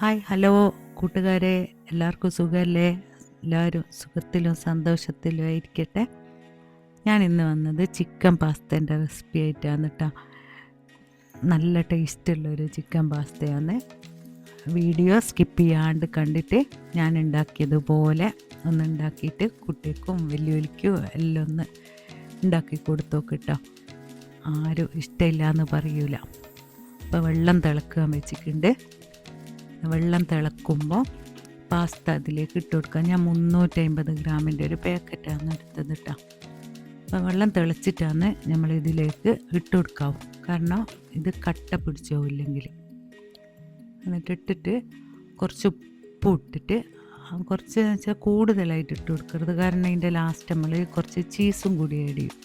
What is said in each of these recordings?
Hi hello കൂട്ടുകാരെ. എല്ലാവർക്കും സുഖമല്ലേ എല്ലാവരും സുഖത്തിലും സന്തോഷത്തിലും ആയിരിക്കട്ടെ. ഞാൻ ഇന്ന് വന്നത് ചിക്കൻ പാസ്തേന്റെ റെസിപ്പി ആയിട്ടാണ് കേട്ടോ നല്ല ടേസ്റ്റുള്ളൊരു ചിക്കൻ പാസ്തയാണ്. വീഡിയോ സ്കിപ്പ് ചെയ്യാണ്ട് കണ്ടിട്ട് ഞാൻ ഉണ്ടാക്കിയതുപോലെ ഒന്ന് ഉണ്ടാക്കിയിട്ട് കുട്ടിക്കും വലിയവലിക്കും എല്ലാം ഒന്ന് ഉണ്ടാക്കി കൊടുത്തു കേട്ടോ ആരും ഇഷ്ടമില്ല എന്ന് പറയൂല. അപ്പോൾ വെള്ളം തിളക്കാൻ വെച്ചിട്ടുണ്ട്. വെള്ളം തിളക്കുമ്പോൾ പാസ്ത അതിലേക്ക് ഇട്ട് കൊടുക്കുക ഞാൻ മുന്നൂറ്റമ്പത് ഗ്രാമിന്റെ ഒരു പാക്കറ്റാണ് എടുത്തത് കേട്ടോ അപ്പോൾ വെള്ളം തിളച്ചിട്ടാണ് നമ്മൾ ഇതിലേക്ക് ഇട്ട് കൊടുക്കാവും. കാരണം ഇത് കട്ട പിടിച്ചോ ഇല്ലെങ്കിൽ എന്നിട്ട് ഇട്ടിട്ട് കുറച്ച് ഉപ്പ് ഇട്ടിട്ട് കുറച്ച് വെച്ചാൽ കൂടുതലായിട്ട് ഇട്ട് കൊടുക്കരുത്. കാരണം അതിന്റെ ലാസ്റ്റ് നമ്മൾ കുറച്ച് ചീസും കൂടി ആഡ് ചെയ്യും.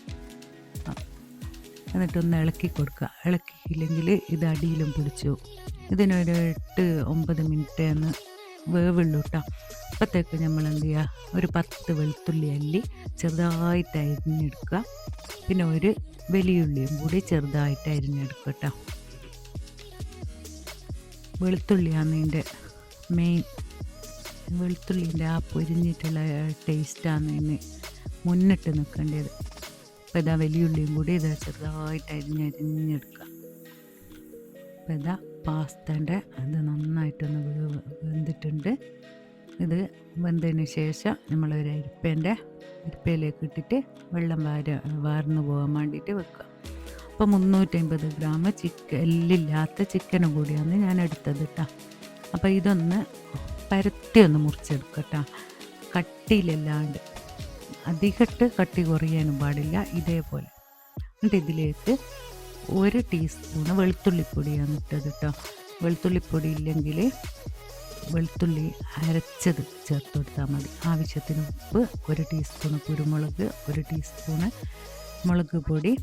എന്നിട്ടൊന്ന് ഇളക്കി കൊടുക്കുക. ഇളക്കിയില്ലെങ്കിൽ ഇത് അടിയിലും പിടിച്ചു ഇതിനൊരു എട്ട് ഒമ്പത് മിനിറ്റ് ഒന്ന് വേവുള്ളൂ കേട്ടോ അപ്പോഴത്തേക്ക് നമ്മൾ എന്ത് ചെയ്യുക ഒരു പത്ത് വെളുത്തുള്ളി അല്ലി ചെറുതായിട്ട് അരിഞ്ഞെടുക്കുക. പിന്നെ ഒരു വലിയുള്ളിയും കൂടി ചെറുതായിട്ട് അരിഞ്ഞെടുക്കുക കേട്ടോ വെളുത്തുള്ളിയാണ് ഇതിന്റെ മെയിൻ വെളുത്തുള്ളിന്റെ ആ പൊരിഞ്ഞിട്ടുള്ള ടേസ്റ്റാണ് ഇതിന് മുന്നിട്ട് നിൽക്കേണ്ടത്. അപ്പോൾ ഇതാ വലിയുള്ളിയും കൂടി ഇതാ ചെറുതായിട്ട് അരിഞ്ഞരിഞ്ഞെടുക്കുക. അപ്പോൾ ഇതാ പാസ്തേന്റെ അത് നന്നായിട്ടൊന്ന് വെന്തിട്ടുണ്ട്. ഇത് വെന്തതിന് ശേഷം നമ്മൾ ഒരു അരിപ്പേന്റെ അരിപ്പയിലേക്ക് ഇട്ടിട്ട് വെള്ളം വാര വാർന്നു പോകാൻ വേണ്ടിയിട്ട് വെക്കുക. അപ്പോൾ മുന്നൂറ്റമ്പത് ഗ്രാം ചിക്കൻ എല്ലില്ലാത്ത ചിക്കനും കൂടിയാണ് ഞാൻ എടുത്തത് കേട്ടോ അപ്പോൾ ഇതൊന്ന് പരത്തി ഒന്ന് മുറിച്ചെടുക്കട്ടോ കട്ടിയിലല്ലാണ്ട് അധികട്ട് കട്ടി കുറയാനും പാടില്ല ഇതേപോലെ. എന്നിട്ട് ഇതിലേക്ക് ഒരു ടീസ്പൂണ് വെളുത്തുള്ളിപ്പൊടിയാണ് ഇട്ടത് കേട്ടോ വെളുത്തുള്ളിപ്പൊടി ഇല്ലെങ്കിൽ വെളുത്തുള്ളി അരച്ചത് ചേർത്ത് കൊടുത്താൽ മതി. ആവശ്യത്തിന് ഉപ്പ് ഒരു ടീസ്പൂണ് കുരുമുളക് ഒരു ടീസ്പൂണ് മുളക് പൊടി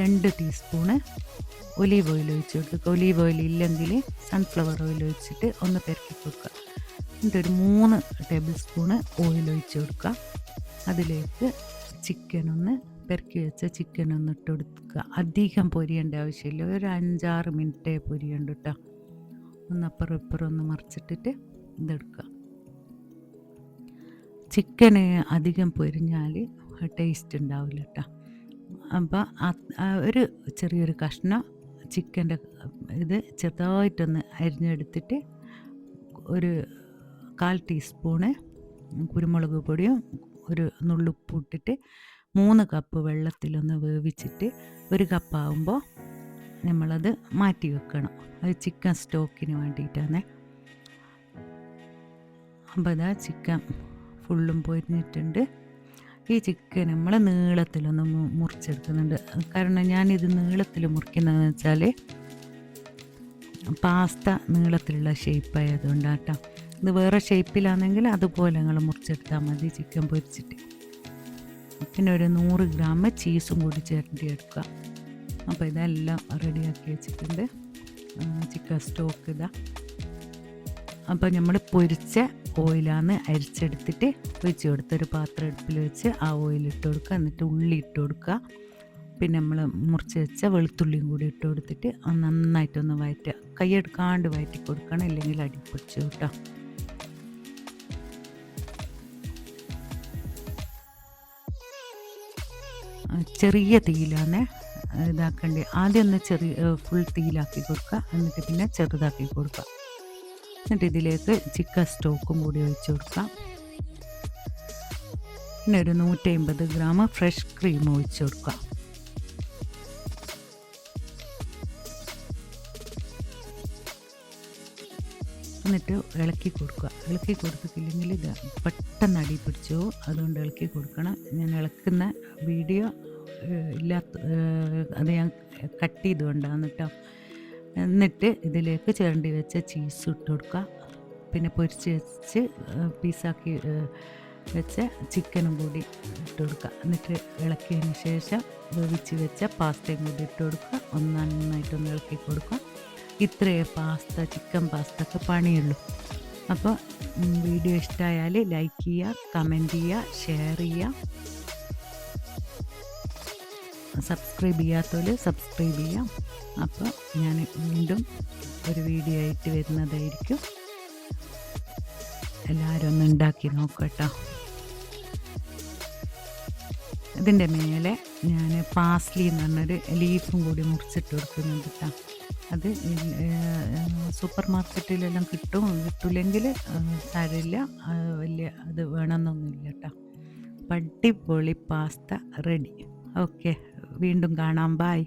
രണ്ട് ടീസ്പൂണ് ഒലീവ് ഓയിൽ ഒഴിച്ച് കൊടുക്കുക. ഒലീവ് ഓയിൽ ഇല്ലെങ്കിൽ സൺഫ്ലവർ ഓയിൽ ഒഴിച്ചിട്ട് ഒന്ന് പെരക്കി കൊടുക്കുക. എന്നിട്ട് ഒരു മൂന്ന് ടേബിൾ സ്പൂണ് ഓയിൽ ഒഴിച്ച് കൊടുക്കുക. അതിലേക്ക് ചിക്കൻ ഒന്ന് പെരക്കി വെച്ച ചിക്കൻ ഒന്ന് ഇട്ട് കൊടുക്കുക. അധികം പൊരിയേണ്ട ആവശ്യമില്ല. ഒരു അഞ്ചാറ് മിനിറ്റേ പൊരിയുണ്ട് കേട്ടോ ഒന്ന് അപ്പുറം ഇപ്പുറം ഒന്ന് മറിച്ചിട്ടിട്ട് ഇതെടുക്കുക ചിക്കന് അധികം പൊരിഞ്ഞാൽ ടേസ്റ്റ് ഉണ്ടാവില്ല കേട്ടോ അപ്പോൾ ഒരു ചെറിയൊരു കഷ്ണം ചിക്കന്റെ ഇത് ചെറുതായിട്ടൊന്ന് അരിഞ്ഞെടുത്തിട്ട് ഒരു കാൽ ടീസ്പൂണ് കുരുമുളക് പൊടിയും ഒരു നുള്ളുപ്പ് ഇട്ടിട്ട് മൂന്ന് കപ്പ് വെള്ളത്തിലൊന്ന് വേവിച്ചിട്ട് ഒരു കപ്പാകുമ്പോൾ നമ്മളത് മാറ്റി വെക്കണം. അത് ചിക്കൻ സ്റ്റോക്കിന് വേണ്ടിയിട്ടാണ്. അപ്പോൾ അതാ ചിക്കൻ ഫുള്ളും പൊരിഞ്ഞിട്ടുണ്ട്. ഈ ചിക്കൻ നമ്മൾ നീളത്തിലൊന്ന് മുറിച്ചെടുക്കുന്നുണ്ട്. കാരണം ഞാനിത് നീളത്തിൽ മുറിക്കുന്നതെന്ന് വെച്ചാൽ പാസ്ത നീളത്തിലുള്ള ഷേപ്പായതുകൊണ്ടാട്ടോ. ഇത് വേറെ ഷേപ്പിലാണെങ്കിൽ അതുപോലെ നിങ്ങൾ മുറിച്ചെടുത്താൽ മതി ചിക്കൻ പൊരിച്ചിട്ട്. പിന്നെ ഒരു നൂറ് ഗ്രാം ചീസും കൂടി ചേർത്തി എടുക്കുക. അപ്പോൾ ഇതെല്ലാം റെഡിയാക്കി വെച്ചിട്ടുണ്ട്. ചിക്കൻ സ്റ്റോക്ക് ഇതാ. അപ്പോൾ നമ്മൾ പൊരിച്ച ഓയിലാണ് അരിച്ചെടുത്തിട്ട് ഒഴിച്ച് കൊടുത്തൊരു പാത്രം അടുപ്പിൽ വെച്ച് ആ ഓയിൽ കൊടുക്കുക. എന്നിട്ട് ഉള്ളി ഇട്ട് കൊടുക്കുക. പിന്നെ നമ്മൾ മുറിച്ച് വെച്ച വെളുത്തുള്ളിയും കൂടി ഇട്ട് കൊടുത്തിട്ട് നന്നായിട്ടൊന്ന് വയറ്റുക. കൈ എടുക്കാണ്ട് വയറ്റി കൊടുക്കണം. ഇല്ലെങ്കിൽ അടിപ്പിടിച്ചു കേട്ടോ. ചെറിയ തീയിലാണ് ഇതാക്കേണ്ടി. ആദ്യം ഒന്ന് ചെറിയ ഫുൾ തീയിലാക്കി കൊടുക്കുക. എന്നിട്ട് പിന്നെ ചെറുതാക്കി കൊടുക്കുക. എന്നിട്ട് ഇതിലേക്ക് ചിക്കൻ സ്റ്റോക്കും കൂടി ഒഴിച്ചു കൊടുക്കാം പിന്നെ ഒരു നൂറ്റി അമ്പത് ഗ്രാം ഫ്രഷ് ക്രീം ഒഴിച്ചു കൊടുക്കാം എന്നിട്ട് ഇളക്കി കൊടുക്കുക. ഇളക്കി കൊടുത്തിട്ടില്ലെങ്കിൽ ഇത് പെട്ടെന്ന് അടി പിടിച്ചു. അതുകൊണ്ട് ഇളക്കി കൊടുക്കണം. ഞാൻ ഇളക്കുന്ന വീഡിയോ ഇല്ലാത്ത അത് ഞാൻ കട്ട് ചെയ്തുകൊണ്ടാണ് കേട്ടോ എന്നിട്ട് ഇതിലേക്ക് ചേരണ്ടി വെച്ച ചീസ് ഇട്ട് കൊടുക്കുക. പിന്നെ പൊരിച്ച് വെച്ച് പീസാക്കി വെച്ച ചിക്കനും കൂടി ഇട്ട് കൊടുക്കുക. എന്നിട്ട് ഇളക്കിയതിന് ശേഷം വേവിച്ച് വെച്ച പാസ്തയും കൂടി ഇട്ട് കൊടുക്കുക. ഒന്ന് നന്നായിട്ടൊന്ന് ഇളക്കി കൊടുക്കുക. ഇത്രയേ പാസ്ത ചിക്കൻ പാസ്ത ഒക്കെ പണിയുള്ളൂ. അപ്പോൾ വീഡിയോ ഇഷ്ടമായാൽ ലൈക്ക് ചെയ്യുക കമന്റ് ചെയ്യുക ഷെയർ ചെയ്യുക സബ്സ്ക്രൈബ് ചെയ്യാത്തവർ സബ്സ്ക്രൈബ് ചെയ്യാം. അപ്പോൾ ഞാൻ വീണ്ടും ഒരു വീഡിയോ ആയിട്ട് വരുന്നതായിരിക്കും. എല്ലാവരും ഒന്ന് ഉണ്ടാക്കി നോക്കട്ടോ. ഇതിന്റെ മേലെ ഞാൻ പാസ്ലി എന്ന് പറഞ്ഞൊരു ലീഫും കൂടി മുറിച്ചിട്ട് കൊടുക്കുന്നുണ്ട് കേട്ടോ അത് സൂപ്പർ മാർക്കറ്റിലെല്ലാം കിട്ടും കിട്ടില്ലെങ്കിൽ സാരമില്ല വലിയ അത് വേണമെന്നൊന്നുമില്ല കേട്ടോ അപ്പം അടിപൊളി പാസ്ത റെഡി. ഓക്കെ വീണ്ടും കാണാം. ബായ്.